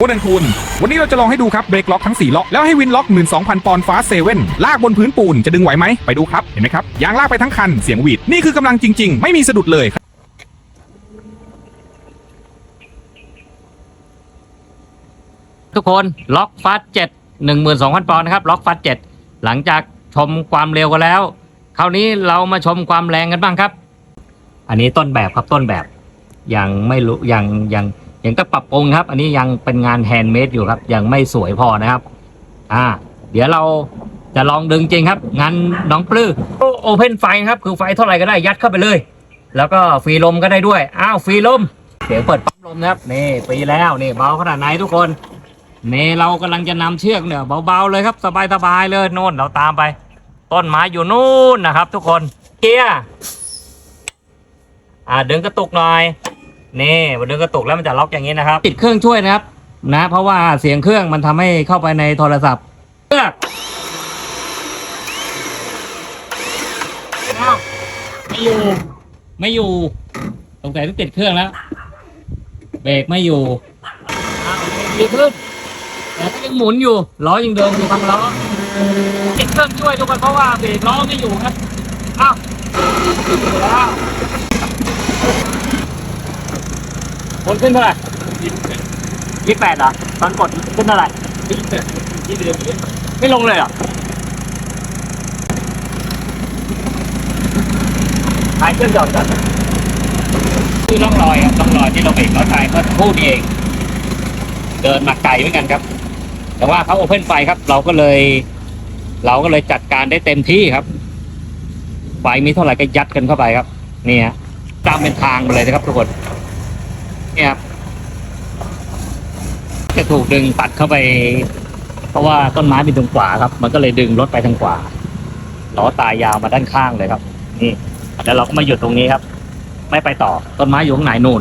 โคดันคูณวันนี้เราจะลองให้ดูครับเบรกล็อกทั้ง 4 ล็อก แล้วให้วินล็อก 12,000 ปอนด์ฟาเซเว่นลากบนพื้นปูนจะดึงไหวไหม ไปดูครับ เห็นไหมครับ ยางลากไปทั้งคัน เสียงหวีด นี่คือกำลังจริง ๆ ไม่มีสะดุดเลยทุกคนล็อกฟัสเจ็ดหนึ่งหมื่นสองพันปอนด์นะครับ ล็อกฟัสเจ็ดหลังจากชมความเร็วกันแล้ว คราวนี้เรามาชมความแรงกันบ้างครับ อันนี้ต้นแบบครับต้นแบบยังไม่รู้ยังยัง ยังก็ปรับปรุงครับ อันนี้ยังเป็นงานแฮนด์เมดอยู่ครับ ยังไม่สวยพอนะครับ อ่า เดี๋ยวเราจะลองดึงจริงครับงานน้องปลื้อโอเพนไฟครับ คือไฟเท่าไหร่ก็ได้ยัดเข้าไปเลย แล้วก็ฟรีลมก็ได้ด้วย อ้าวฟรีลม เสียงเปิดปั๊มลมนะครับ นี่ฟรีแล้วนี่เบาขนาดไหนทุกคนนี่เรากำลังจะนำเชือกเนี่ยเบาๆเลยครับสบายๆเลยโน่นเราตามไป ต้นไม้อยู่นู่นนะครับ ทุกคนเกียร์อ่าดึงกระตุกหน่อย นี่พอดึงกระตุกแล้วมันจะล็อกอย่างนี้นะครับติดเครื่องช่วยนะครับ นะ เพราะว่าเสียงเครื่องมันทำให้เข้าไปในโทรศัพท์เชือกอ้าวไม่อยู่ ไม่อยู่สงสัยต้องติดเครื่องแล้ว เบรกไม่อยู่อ้าวเบรกดีขึ้นแต่ก็ยังหมุนอยู่ล้อยังเดิมอยู่บางล้อติดเครื่องช่วยทุกคนเพราะว่าเบรกล้อไม่อยู่ครับอ้าวอยู่แล้ว คนขึ้นเท่าไหร่ยี่สิบแปดเหรอ ตอนกดขึ้นเท่าไหร่ยี่สิบไม่ลงเลยเหรอหายเครื่องจอดก่อนคือร่องรอยครับร่องรอยที่เราเบรกเราถ่ายเมื่อสักครู่นี้เอง เดินมาไกลเหมือนกันครับ แต่ว่าเขาโอเพนไฟครับ เราก็เลย เราก็เลยจัดการได้เต็มที่ครับ ไฟมีเท่าไหร่ก็ยัดกันเข้าไปครับ นี่ฮะตามเป็นทางมาเลยนะครับทุกคน เนี่ยครับจะถูกดึงปัดเข้าไป เพราะว่าต้นไม้เป็นตรงขวาครับ มันก็เลยดึงรถไปทางขวาล้อตายยาวมาด้านข้างเลยครับ นี่แล้วเราก็มาหยุดตรงนี้ครับ ไม่ไปต่อต้นไม้อยู่ข้างไหนนู่น